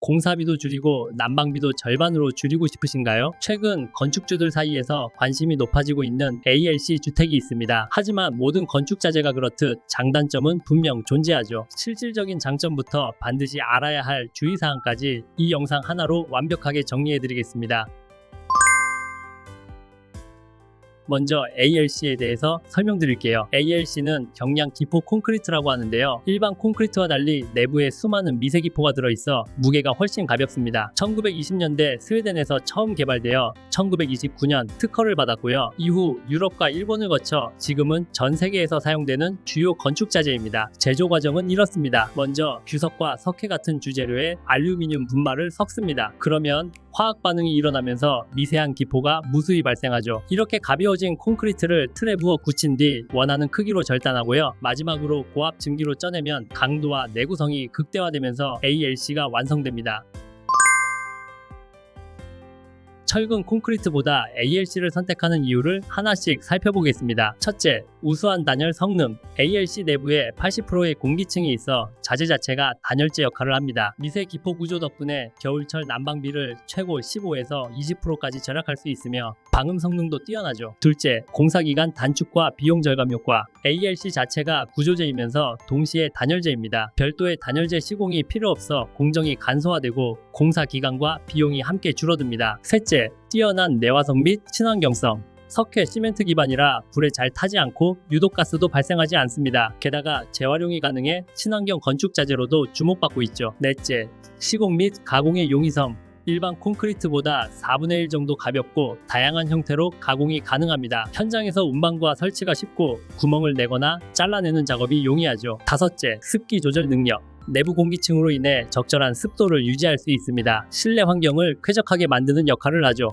공사비도 줄이고 난방비도 절반으로 줄이고 싶으신가요? 최근 건축주들 사이에서 관심이 높아지고 있는 ALC 주택이 있습니다. 하지만 모든 건축 자재가 그렇듯 장단점은 분명 존재하죠. 실질적인 장점부터 반드시 알아야 할 주의사항까지 이 영상 하나로 완벽하게 정리해드리겠습니다. 먼저 ALC에 대해서 설명드릴게요. ALC는 경량 기포 콘크리트라고 하는데요. 일반 콘크리트와 달리 내부에 수많은 미세 기포가 들어있어 무게가 훨씬 가볍습니다. 1920년대 스웨덴에서 처음 개발되어 1929년 특허를 받았고요. 이후 유럽과 일본을 거쳐 지금은 전 세계에서 사용되는 주요 건축 자재입니다. 제조 과정은 이렇습니다. 먼저 규석과 석회 같은 주재료에 알루미늄 분말을 섞습니다. 그러면 화학 반응이 일어나면서 미세한 기포가 무수히 발생하죠. 이렇게 가벼워진 콘크리트를 틀에 부어 굳힌 뒤 원하는 크기로 절단하고요. 마지막으로 고압 증기로 쪄내면 강도와 내구성이 극대화되면서 ALC가 완성됩니다. 철근 콘크리트보다 ALC를 선택하는 이유를 하나씩 살펴보겠습니다. 첫째, 우수한 단열 성능. ALC 내부에 80%의 공기층이 있어 자재 자체가 단열재 역할을 합니다. 미세 기포 구조 덕분에 겨울철 난방비를 최고 15에서 20%까지 절약할 수 있으며 방음 성능도 뛰어나죠. 둘째, 공사 기간 단축과 비용 절감 효과. ALC 자체가 구조재이면서 동시에 단열재입니다. 별도의 단열재 시공이 필요 없어 공정이 간소화되고 공사 기간과 비용이 함께 줄어듭니다. 셋째, 뛰어난 내화성 및 친환경성. 석회 시멘트 기반이라 불에 잘 타지 않고 유독가스도 발생하지 않습니다. 게다가 재활용이 가능해 친환경 건축 자재로도 주목받고 있죠. 넷째, 시공 및 가공의 용이성. 일반 콘크리트보다 4분의 1 정도 가볍고 다양한 형태로 가공이 가능합니다. 현장에서 운반과 설치가 쉽고 구멍을 내거나 잘라내는 작업이 용이하죠. 다섯째, 습기 조절 능력. 내부 공기층으로 인해 적절한 습도를 유지할 수 있습니다. 실내 환경을 쾌적하게 만드는 역할을 하죠.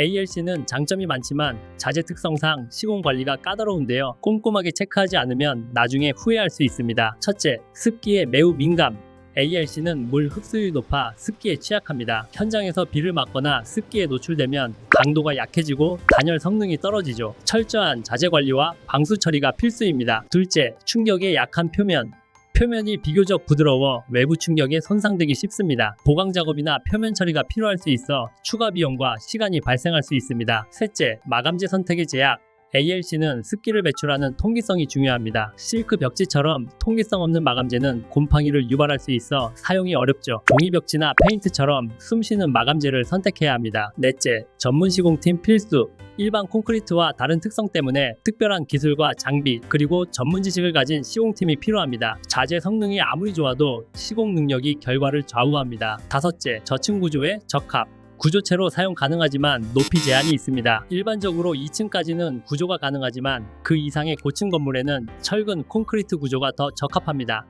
ALC는 장점이 많지만 자재 특성상 시공 관리가 까다로운데요. 꼼꼼하게 체크하지 않으면 나중에 후회할 수 있습니다. 첫째, 습기에 매우 민감. ALC는 물 흡수율이 높아 습기에 취약합니다. 현장에서 비를 맞거나 습기에 노출되면 강도가 약해지고 단열 성능이 떨어지죠. 철저한 자재 관리와 방수 처리가 필수입니다. 둘째, 충격에 약한 표면. 표면이 비교적 부드러워 외부 충격에 손상되기 쉽습니다. 보강 작업이나 표면 처리가 필요할 수 있어 추가 비용과 시간이 발생할 수 있습니다. 셋째, 마감재 선택의 제약. ALC는 습기를 배출하는 통기성이 중요합니다. 실크 벽지처럼 통기성 없는 마감재는 곰팡이를 유발할 수 있어 사용이 어렵죠. 종이 벽지나 페인트처럼 숨쉬는 마감재를 선택해야 합니다. 넷째, 전문 시공팀 필수. 일반 콘크리트와 다른 특성 때문에 특별한 기술과 장비 그리고 전문 지식을 가진 시공팀이 필요합니다. 자재 성능이 아무리 좋아도 시공 능력이 결과를 좌우합니다. 다섯째, 저층 구조의 적합. 구조체로 사용 가능하지만 높이 제한이 있습니다. 일반적으로 2층까지는 구조가 가능하지만 그 이상의 고층 건물에는 철근 콘크리트 구조가 더 적합합니다.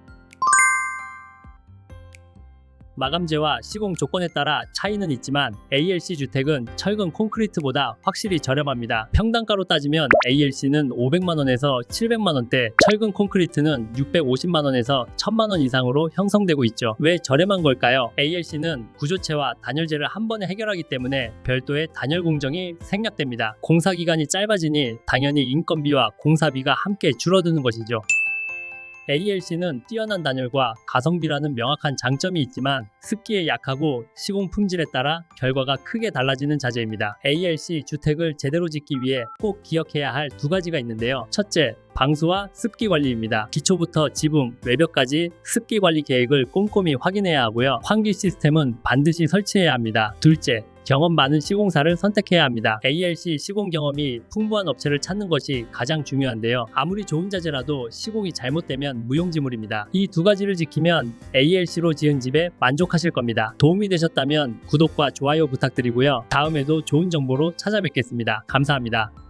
마감재와 시공 조건에 따라 차이는 있지만 ALC 주택은 철근 콘크리트보다 확실히 저렴합니다. 평당가로 따지면 ALC는 500만 원에서 700만 원대, 철근 콘크리트는 650만 원에서 1000만 원 이상으로 형성되고 있죠. 왜 저렴한 걸까요? ALC는 구조체와 단열재를 한 번에 해결하기 때문에 별도의 단열 공정이 생략됩니다. 공사 기간이 짧아지니 당연히 인건비와 공사비가 함께 줄어드는 것이죠. ALC는 뛰어난 단열과 가성비라는 명확한 장점이 있지만 습기에 약하고 시공 품질에 따라 결과가 크게 달라지는 자재입니다. ALC 주택을 제대로 짓기 위해 꼭 기억해야 할 두 가지가 있는데요. 첫째, 방수와 습기 관리입니다. 기초부터 지붕, 외벽까지 습기 관리 계획을 꼼꼼히 확인해야 하고요. 환기 시스템은 반드시 설치해야 합니다. 둘째, 경험 많은 시공사를 선택해야 합니다. ALC 시공 경험이 풍부한 업체를 찾는 것이 가장 중요한데요. 아무리 좋은 자재라도 시공이 잘못되면 무용지물입니다. 이 두 가지를 지키면 ALC로 지은 집에 만족하실 겁니다. 도움이 되셨다면 구독과 좋아요 부탁드리고요. 다음에도 좋은 정보로 찾아뵙겠습니다. 감사합니다.